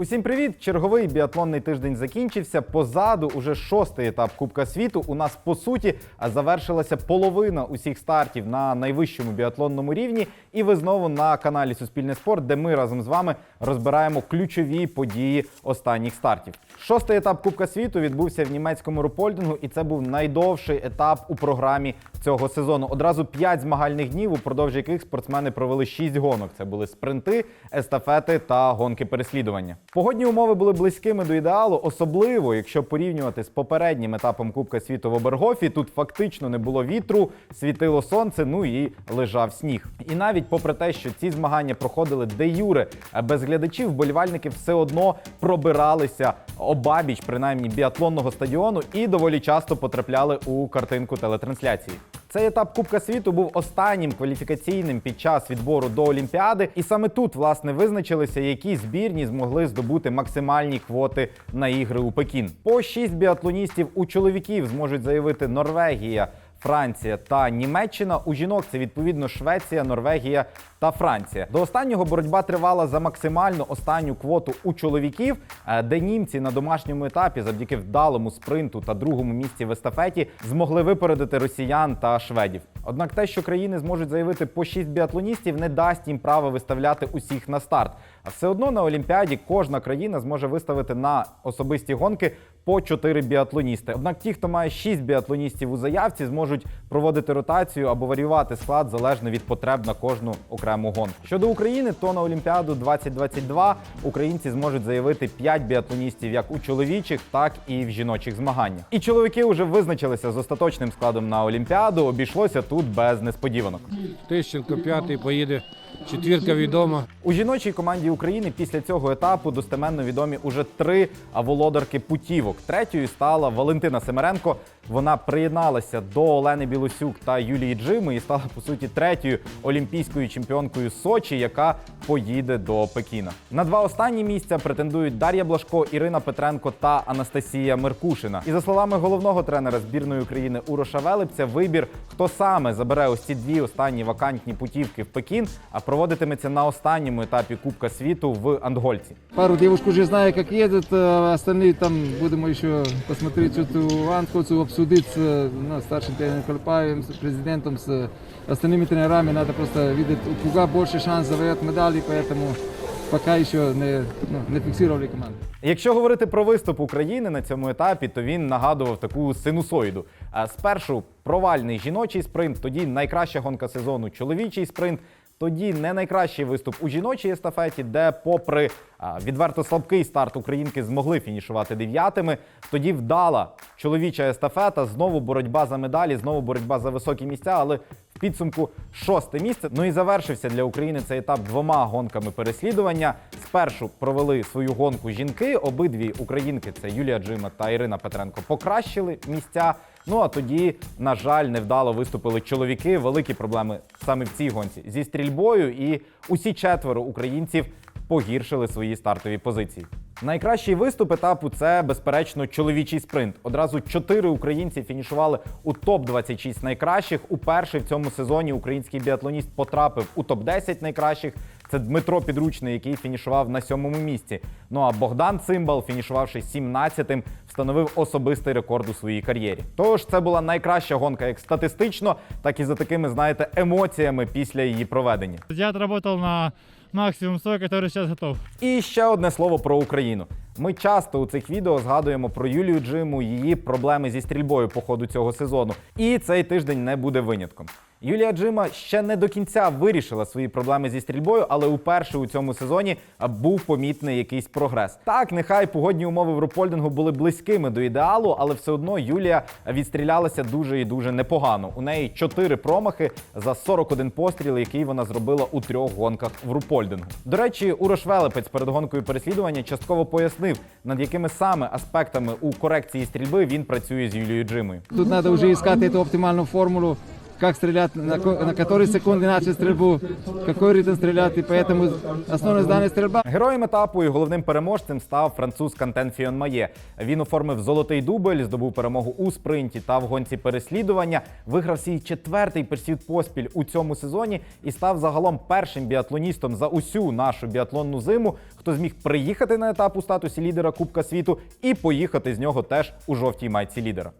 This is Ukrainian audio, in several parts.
Усім привіт! Черговий біатлонний тиждень закінчився. Позаду уже шостий етап Кубка світу. У нас по суті завершилася половина усіх стартів на найвищому біатлонному рівні. І ви знову на каналі Суспільне спорт, де ми разом з вами розбираємо ключові події останніх стартів. Шостий етап Кубка світу відбувся в німецькому Рупольдингу, і це був найдовший етап у програмі цього сезону. Одразу п'ять змагальних днів, упродовж яких спортсмени провели шість гонок. Це були спринти, естафети та гонки переслідування. Погодні умови були близькими до ідеалу, особливо якщо порівнювати з попереднім етапом Кубка світу в Обергофі. Тут фактично не було вітру, світило сонце, ну і лежав сніг. І навіть попри те, що ці змагання проходили де юре без глядачів, вболівальники все одно пробиралися обабіч, принаймні біатлонного стадіону, і доволі часто потрапляли у картинку телетрансляції. Цей етап Кубка світу був останнім кваліфікаційним під час відбору до Олімпіади, і саме тут власне визначилися, які збірні змогли здобути максимальні квоти на ігри у Пекін. По шість біатлоністів у чоловіків зможуть заявити Норвегія. Франція та Німеччина у жінок це відповідно Швеція, Норвегія та Франція. До останнього боротьба тривала за максимально останню квоту у чоловіків, е, де німці на домашньому етапі, завдяки вдалому спринту та другому місці в естафеті, змогли випередити росіян та шведів. Однак те, що країни зможуть заявити по шість біатлоністів, не дасть їм права виставляти усіх на старт. А все одно на Олімпіаді кожна країна зможе виставити на особисті гонки по 4 біатлоністи. Однак ті, хто має 6 біатлоністів у заявці, зможуть проводити ротацію або варіювати склад залежно від потреб на кожну окрему гонку. Щодо України, то на Олімпіаду 2022 українці зможуть заявити 5 біатлоністів як у чоловічих, так і в жіночих змаганнях. І чоловіки вже визначилися з остаточним складом на Олімпіаду. Обійшлося тут без несподіванок. Тищенко п'ятий поїде. Четвірка відома. У жіночій команді України після цього етапу достеменно відомі уже три володарки путівок. Третьою стала Валентина Семеренко. Вона приєдналася до Олени Білосюк та Юлії Джими і стала по суті третьою олімпійською чемпіонкою Сочі, яка поїде до Пекіна. На два останні місця претендують Дар'я Блашко, Ірина Петренко та Анастасія Меркушина. І за словами головного тренера збірної України Уроша Велепця, вибір, хто саме забере ось ці дві останні вакантні путівки в Пекін, а проводитиметься на останньому етапі Кубка світу в Андгольці. Пару девушек уже знаю, как едут, а остальные там будем еще посмотреть эту Антхоцу, обсудить с ну, старшим тренером Кольпаевым, с президентом, с остальными тренерами. Надо просто видеть, у кого больше шанс завоевать медали, поэтому пока еще не, ну, не фиксировали команду. Якщо говорити про виступ України на цьому етапі, то він нагадував таку синусоїду. Спершу провальний жіночий спринт, тоді найкраща гонка сезону чоловічий спринт. Тоді не найкращий виступ у жіночій естафеті, де, попри відверто слабкий старт українки, змогли фінішувати дев'ятими. Тоді вдала чоловіча естафета, знову боротьба за медалі, знову боротьба за високі місця, але підсумку шосте місце. Ну і завершився для України цей етап двома гонками переслідування. Спершу провели свою гонку жінки. Обидві українки це Юлія Джима та Ірина Петренко покращили місця. Ну а тоді, на жаль, невдало виступили чоловіки. Великі проблеми саме в цій гонці зі стрільбою, і усі четверо українців погіршили свої стартові позиції. Найкращий виступ етапу це безперечно чоловічий спринт. Одразу чотири українці фінішували у топ 26 найкращих. Уперше в цьому сезоні український біатлоніст потрапив у топ 10 найкращих. Це Дмитро Підручний, який фінішував на сьомому місці. Ну а Богдан Цимбал, фінішувавши 17-тим, встановив особистий рекорд у своїй кар'єрі. Тож це була найкраща гонка як статистично, так і за такими, знаєте, емоціями після її проведення. Я отработал на максимум свой, який зараз готов. І ще одне слово про Україну. Ми часто у цих відео згадуємо про Юлію Джиму, її проблеми зі стрільбою по ходу цього сезону. І цей тиждень не буде винятком. Юлія Джима ще не до кінця вирішила свої проблеми зі стрільбою, але уперше у цьому сезоні був помітний якийсь прогрес. Так, нехай погодні умови в Рупольдингу були близькими до ідеалу, але все одно Юлія відстрілялася дуже і дуже непогано. У неї чотири промахи за 41 постріл, який вона зробила у трьох гонках в Рупольдингу. До речі, Урош Велепець перед гонкою переслідування частково пояснив, над якими саме аспектами у корекції стрільби він працює з Юлією Джимою. Тут надо уже искать эту оптимальную формулу, как стрелять, на, на который секунде начать стрельбу, какой ритм стрелять, и поэтому основное здание стрельба. Героєм етапу і головним переможцем став француз Кантен Фіон Має. Він оформив золотий дубль, здобув перемогу у спринті та в гонці переслідування. Виграв свій четвертий персід поспіль у цьому сезоні і став загалом першим біатлоністом за усю нашу біатлонну зиму, хто зміг приїхати на етап у статусі лідера Кубка світу і поїхати з нього теж у жовтій майці лідера.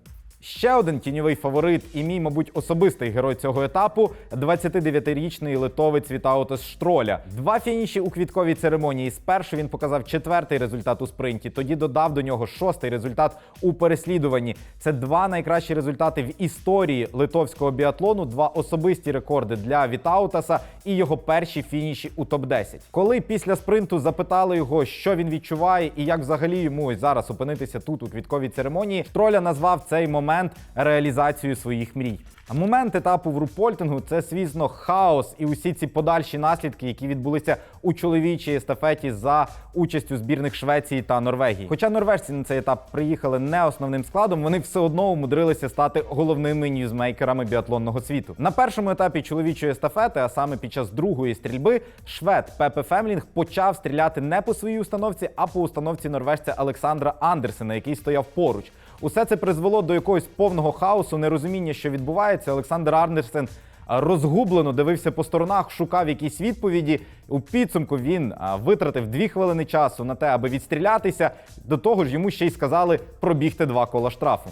Ще один тіньовий фаворит і мій, мабуть, особистий герой цього етапу 29-річний литовець Вітаутас Штроля. Два фініші у квітковій церемонії. Спершу він показав четвертий результат у спринті, тоді додав до нього шостий результат у переслідуванні. Це два найкращі результати в історії литовського біатлону, два особисті рекорди для Вітаутаса і його перші фініші у топ-10. Коли після спринту запитали його, що він відчуває і як взагалі йому зараз опинитися тут у квітковій церемонії, Троля назвав цей момент реалізацією своїх мрій. А момент етапу в рупольтингу це, звісно, хаос і усі ці подальші наслідки, які відбулися у чоловічій естафеті за участю збірних Швеції та Норвегії. Хоча норвежці на цей етап приїхали не основним складом, вони все одно умудрилися стати головними ньюзмейкерами біатлонного світу. На першому етапі чоловічої естафети, а саме під час другої стрільби, швед Пепе Фемлінг почав стріляти не по своїй установці, а по установці норвежця Олександра Андерсена, який стояв поруч. Усе це призвело до якогось повного хаосу, нерозуміння, що відбувається. Олександр Андерсен а, розгублено дивився по сторонах, шукав якісь відповіді. У підсумку він витратив дві хвилини часу на те, аби відстрілятися. До того ж, йому ще й сказали пробігти два кола штрафу.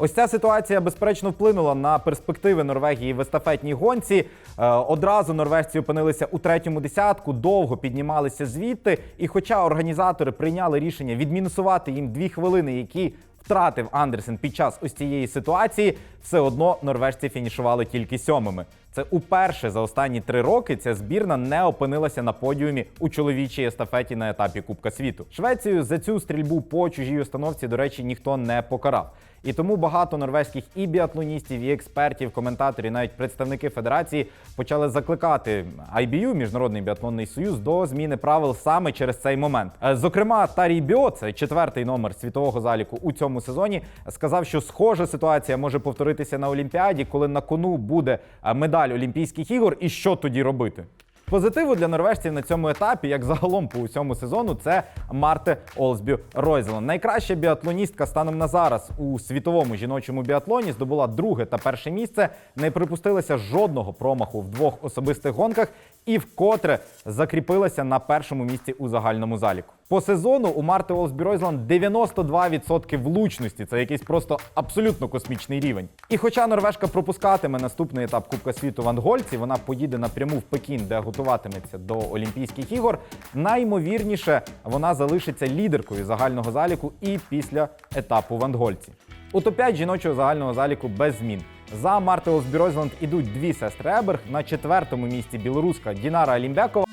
Ось ця ситуація безперечно вплинула на перспективи Норвегії в естафетній гонці. Е, одразу норвежці опинилися у третьому десятку, довго піднімалися звідти. І хоча організатори прийняли рішення відмінусувати їм дві хвилини, які втратив Андерсен під час ось цієї ситуації, все одно норвежці фінішували тільки сьомими. Це уперше за останні три роки ця збірна не опинилася на подіумі у чоловічій естафеті на етапі Кубка світу. Швецію за цю стрільбу по чужій установці, до речі, ніхто не покарав. І тому багато норвезьких і біатлоністів, і експертів, коментаторів, навіть представники федерації почали закликати IBU, Міжнародний біатлонний союз, до зміни правил саме через цей момент. Е, Зокрема, Тарій Біо, це четвертий номер світового заліку у цьому сезоні, сказав, що схожа ситуація може повторитися на Олімпіаді, коли на кону буде медаль Олімпійських ігор. І що тоді робити? Позитиву для норвежців на цьому етапі, як загалом по усьому сезону, це Марте Олсбю Ройзелон. Найкраща біатлоністка станом на зараз у світовому жіночому біатлоні здобула друге та перше місце. Не припустилася жодного промаху в двох особистих гонках і вкотре закріпилася на першому місці у загальному заліку. По сезону у Марти Олсбі Ройзланд 92% влучності. Це якийсь просто абсолютно космічний рівень. І хоча норвежка пропускатиме наступний етап Кубка світу в Ангольці, вона поїде напряму в Пекін, де готуватиметься до Олімпійських ігор. Наймовірніше вона залишиться лідеркою загального заліку і після етапу в Ангольці. У топ-5 жіночого загального заліку без змін. За Марти Олсбі Ройзланд ідуть дві сестри Еберг. На четвертому місці білоруска Дінара Алімбякова.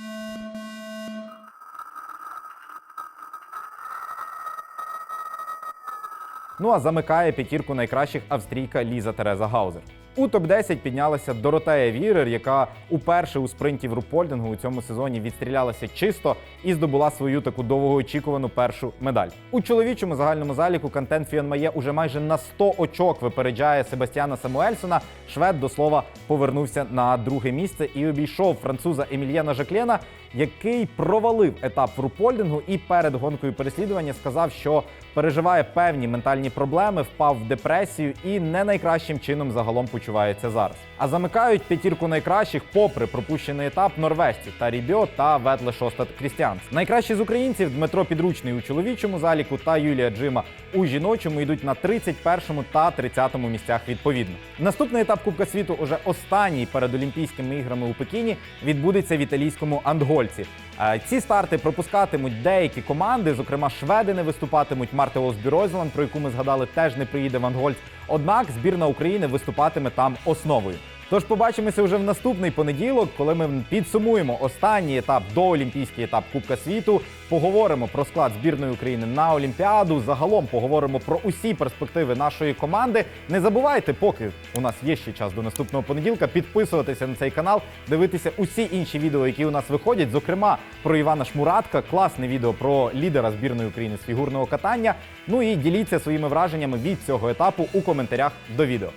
Ну а замикає п'ятірку найкращих австрійка Ліза Тереза Гаузер. У топ-10 піднялася Доротея Вірер, яка уперше у спринті в рупольдингу у цьому сезоні відстрілялася чисто і здобула свою таку довгоочікувану першу медаль. У чоловічому загальному заліку Кантен Фіонмає уже майже на 100 очок випереджає Себастьяна Самуельсона. Швед до слова повернувся на друге місце і обійшов француза Емільєна Жаклєна, який провалив етап в рупольдингу і перед гонкою переслідування сказав, що переживає певні ментальні проблеми, впав в депресію і не найкращим чином загалом почувається зараз. А замикають п'ятірку найкращих, попри пропущений етап норвежці Тарі Бьо та Ветле Шостат Крістіанс. Найкращі з українців Дмитро Підручний у чоловічому заліку та Юлія Джима у жіночому йдуть на 31 та 30 місцях відповідно. Наступний етап Кубка світу, уже останній перед Олімпійськими іграми у Пекіні, відбудеться в італійському Андгольці. Е, Ці старти пропускатимуть деякі команди, зокрема шведи не виступатимуть. Марте Осбі про яку ми згадали, теж не приїде в Ангольц. Однак збірна України виступатиме там основою. Тож побачимося вже в наступний понеділок, коли ми підсумуємо останній етап до Олімпійський етап Кубка світу. Поговоримо про склад збірної України на Олімпіаду. Загалом поговоримо про усі перспективи нашої команди. Не забувайте, поки у нас є ще час до наступного понеділка, підписуватися на цей канал, дивитися усі інші відео, які у нас виходять. Зокрема, про Івана Шмуратка, класне відео про лідера збірної України з фігурного катання. Ну і діліться своїми враженнями від цього етапу у коментарях до відео.